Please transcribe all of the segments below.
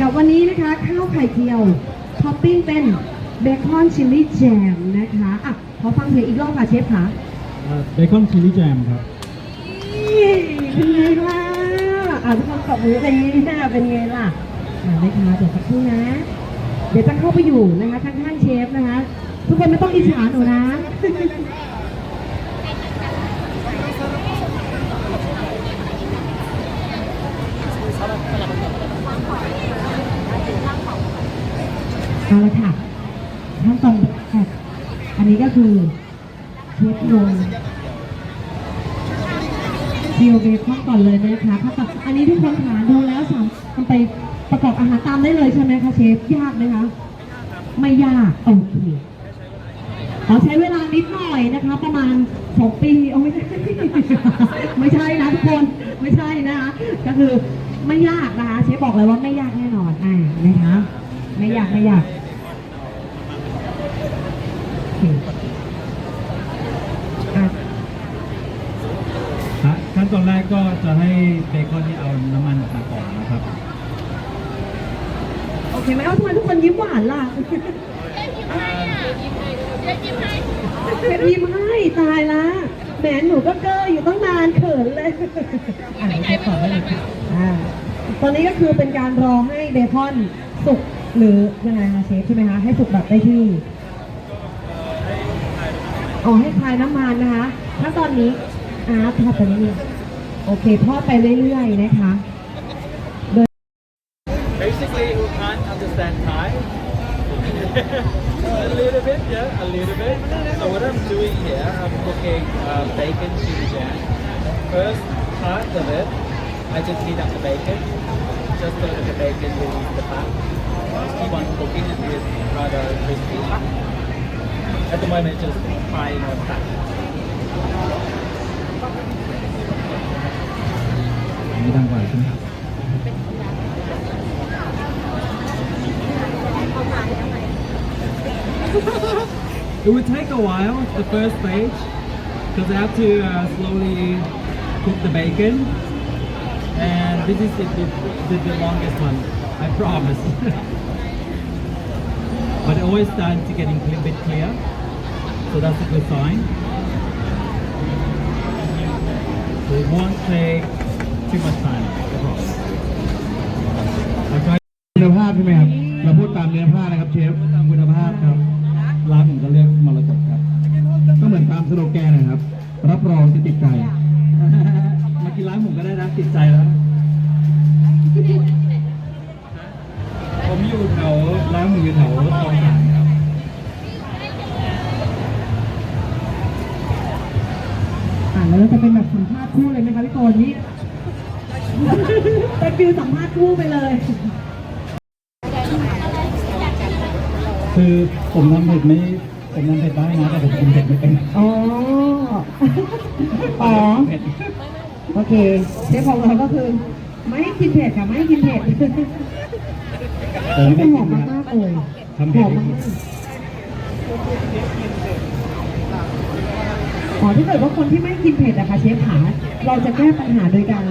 กับวันนี้นะคะข้าวไข่เจียวท็อปปิ้งเป็นเบคอนชิลลี่แจมนะคะอะขอฟังเสียงอีกรอบค่ะเชฟค่ะเบคอนชิลลี่แจมครับนี่เป็นไงล่ะอะทุกคนตบมือเป็นไงล่ะเป็นไงล่ะอะนะคะเดี๋ยวสักครู่นะ เดี๋ยวจะเข้าไปอยู่นะคะข้างๆเชฟนะคะ ทุกคนไม่ต้องอิจฉาหนูนะ เอาละค่ะขั้นตอนแรกอันนี้ก็คือเชฟลงเจียวเบคอนก่อนเลยนะคะขั้นตอนอันนี้ทุกคนหาดูแล้วสามารถไปประกอบอาหารตามได้เลยใช่ไหมคะเชฟยากไหมคะไม่ยากโอเคขอใช้เวลานิดหน่อยนะคะ ประมาณสองปีเอาไม่ใช่ไม่ใช่นะทุกคนไม่ใช่นะคะก็คือไม่ยากนะคะเชฟบอกเลยว่าไม่ยากแน่นอนอ่านะคะไม่ยากไม่ยาก คอะฮะขั้นตอนแรกก็จะให้เบคอนนี่เอาน้ำมันออกมาก่อนนะครับ โอเคไหมเอาทำไมทุกคนยิ้มหวานล่ะเป็นยิ้มให้ตายละแหมหนูก็เก้ออยู่ตั้งนานเขินเลยอะเชฟขอได้เลยค่ะอ่าตอนนี้ก็คือเป็นการรอให้เบคอนสุกหรือยังไงคะเชฟใช่ไหมคะให้สุกแบบได้ที่ อ๋อให้คลายน้ำมันนะคะ ถ้าตอนนี้อาร์ตทอดไปเรื่อยๆโอเคทอดไปเรื่อยๆนะคะ Basically, who can't understand Thai? a little bit, yeah, a little bit. So what I'm doing here, I'm cooking uh, bacon chili jam. First part of it, I just heat up the bacon, just so that the bacon release the fat. Just keep on cooking until it's rather crispy. At the moment, just frying on fat. อันนี้ดังกว่าใช่ไหมครับ It would take a while, the first stage, because I have to uh, slowly cook the bacon. And this is the, the, the, the longest one, I promise. but it always starts to getting a bit clear, So that's a good sign. So it won't take too much time, I promise. I'll try คุณภาพใช่ไหมครับ เราพูดตามเนื้อผ้านะครับเชฟตามคุณภาพครับ ร้านผมก็เรียกมรดกครับ ก็เหมือนตามสโลแกนนะครับ รับรองจะติดใจ มากินร้านผมก็ได้นะติดใจแล้ว เป็นฟิลสัมภาษณ์คู่ไปเลย คือผมทำเผ็ดไม่ผมทำเผ็ดได้นะแต่ผมกินเผ็ดไม่เป็นอ๋อ อ๋อ เผ็ดโอเคเชฟของเราก็คือ ไม่ให้กินเผ็ดค่ะไม่ให้กินเผ็ดแต่ไม่ได้หกิอมนนะมากๆเลยทำเผ็หดอมไม่มากินกๆ อ๋อถ้าเกิดว่าคนที่ไม่กินเผ็ดอะค่ะเชฟขาเราจะแก้ปัญหาโดยการ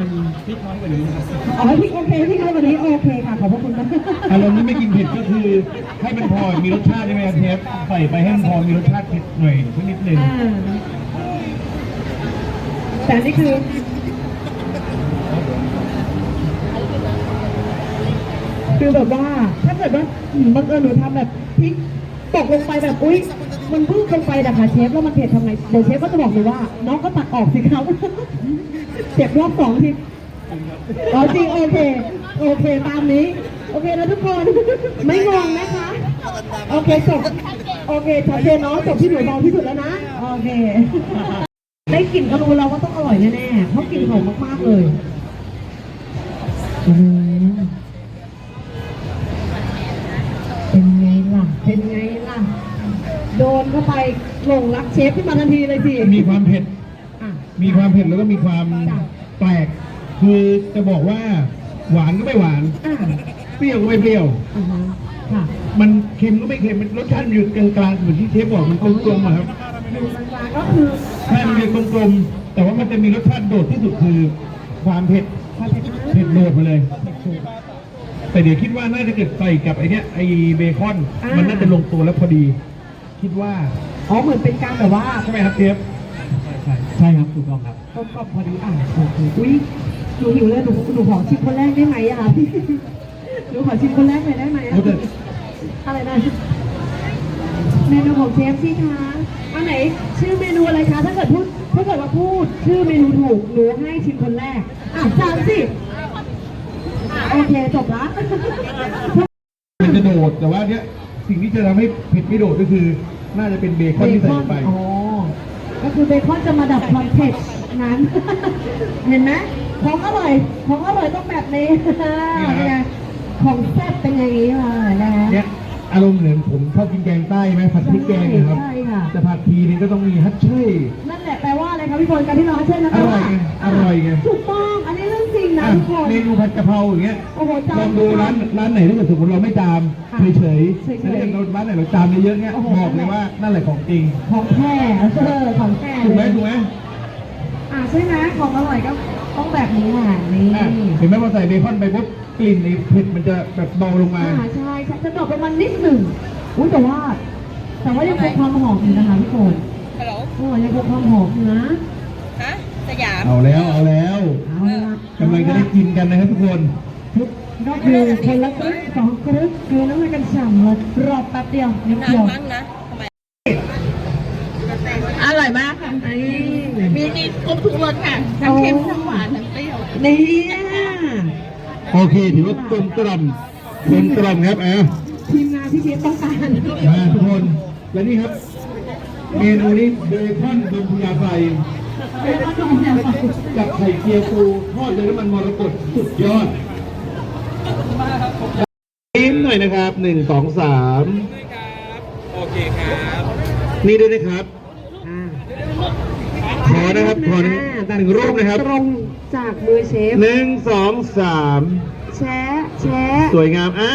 พริกน้อยกว่านี้ครับอ๋อพี่โอเคพี่น้อยวันนี้โอเคค่ะขอบพระคุณมากอารมณ์ที่ไม่กินเผ็ดก็คือให้มันพอมีรสชาติใช่ไหมครับเชฟใส่ไปให้มันพอมีรสชาติเผ็ดหน่อยสักนิดหนึ่งอ่าแต่อันนี่คือคือแบบว่าถ้าเกิดว่าอืมบังเอิญหนูทำแบบพริกตกลงไปแบบอุ้ย มันพึ่งลงไปแต่ค่ะเชฟแล้วมันเผ็ดทำไงเดี๋ยวเชฟก็จะบอกหนูว่า น้องก็ตักออกสิครับเจ็บรอบสองทีอ๋อจริงโอเค โอเคตามนี้ โอเคนะทุกคนไม่งงนะคะ โอเคจบโอเคชัดเจนเนาะจบที่หนูมองที่สุดแล้วนะ โอเค ได้กลิ่นก็รู้แล้วว่าต้องอร่อยแน่ๆเพราะกลิ่นหอมมากๆเลย อืม โดนเข้าไปหลงรักเชฟขึ้นมาทันทีเลยสิมีความเผ็ด อะ มีความเผ็ดแล้วก็มีความแปลก คือจะบอกว่าหวานก็ไม่หวาน อะเปรี้ยวก็ไม่เปรี้ยว อ่าฮะค่ะมันเค็มก็ไม่เค็มมันรสชาติมันอยู่กลางๆเหมือนที่เชฟบอกมันกลมๆอะครับอยู่กลางๆก็คือใช่มันเป็นกลมๆแต่ว่ามันจะมีรสชาติโดดที่สุดคือความเผ็ดความเผ็ดเผ็ดโดดมาเลยเผ็ดสุดแต่เดี๋ยวคิดว่าน่าจะเกิดใส่กับไอเนี้ยไอเบคอนอ่ามัมันน่าจะลงตัวแล้วพอดี คิดว่าอ๋อเหมือนเป็นการแบบว่าใช่ไหมครับเชฟใช่ใช่ครับถูกต้องครับต้มก็พอดีอะโอเคอุ้ยหนูหิวเลยหนูหนูขอชิมคนแรกได้ไหมอะหนูขอชิมคนแรกเลยได้ไหมอะโอ้แต่อะไรนะเมนูของเชฟสิคะอันไหน ชื่อเมนูอะไรคะถ้าเกิดพูดถ้าเกิดว่าพูด ชื่อเมนูถูกหนูให้ชิมคนแรกอะจานสิอะโอเคจบละ มันจะโดดแต่ว่าเนี้ย สิ่งที่จะทำให้เผ็ดไม่โดดก็คือ น่าจะเป็นเบคอนที่ใส่ลงไป อ๋อ ก็คือเบคอนจะมาดับความเผ็ดนั้น เห็นไหมของอร่อย ของอร่อยต้องแบบนี้เป็นไงของแซ่บเป็นอย่างนี้เลยนะเนี่ยอารมณ์เหมือนผมชอบกินแกงใต้ไหมผัดพริกแกงนะครับใช่ค่ะแต่ผัดทีนึงก็ต้องมีฮัทเช่ยนั่นแหละแปลว่าอะไรคะพี่พลการที่เราให้เช่นนะอร่อยไง อร่อยไง เมนูผัดกะเพราอย่างเงี้ยโอ้โหจานลองดูร้านร้านไหนถ้าเกิดสมมติเราไม่ตามค่ะเฉยเฉยๆๆถ้าเกิดเราร้านไหนเราตามเยอะๆเงี้ยโอ้โห บอกเลยว่านั่นแหละของจริงของแท้เออของแท้ถูกไหมเลยถูกไหมอะใช่ไหมของอร่อยก็ต้องแบบนี้แหละนี่อะเห็นไหมพอใส่เบคอนไปปุ๊บกลิ่นในเผ็ดมันจะแบบเบาลงมา อ่าใช่ใช่จะดรอปประมาณนิดหนึ่งอุ้ยแต่ว่า แต่ว่ายังคงความหอมอยู่นะคะพี่ฝนฮัลโหลโอ้ยังคงความหอมอยู่นะ ฮะ สยาม เอาแล้วเอาแล้วเอาละ กินกันนะครับทุกคนก็คือคนละครึ่งสองครึ่งคือน้ำมันกันฉ่ำเลยรอแป๊บเดียวนิดเดียวน้ำมั้งนะอร่อยมากค่ะมีมีครบทุกรสค่ะทั้งเค็มทั้งหวานทั้งเปรี้ยวนี่โอเคถือว่ากลมกล่อมกลมกล่อมครับอะทีมงานที่เชฟต้องการมาทุกคนและนี่ครับ เมนูนี้เบคอนบนพยาไฟ เป็นขนมเนี่ยกับไข่เจียวปูทอดด้วยน้ำมันมรกตสุดยอดยิ้มหน่อยนะครับหนึ่งสองสามโอเคครับ นี่ด้วยนะครับ ขอนะครับขอหนึ่งหนึ่งรูปนะครับ ตรงจากมือเชฟหนึ่งสองสามแชะแชะสวยงามอะ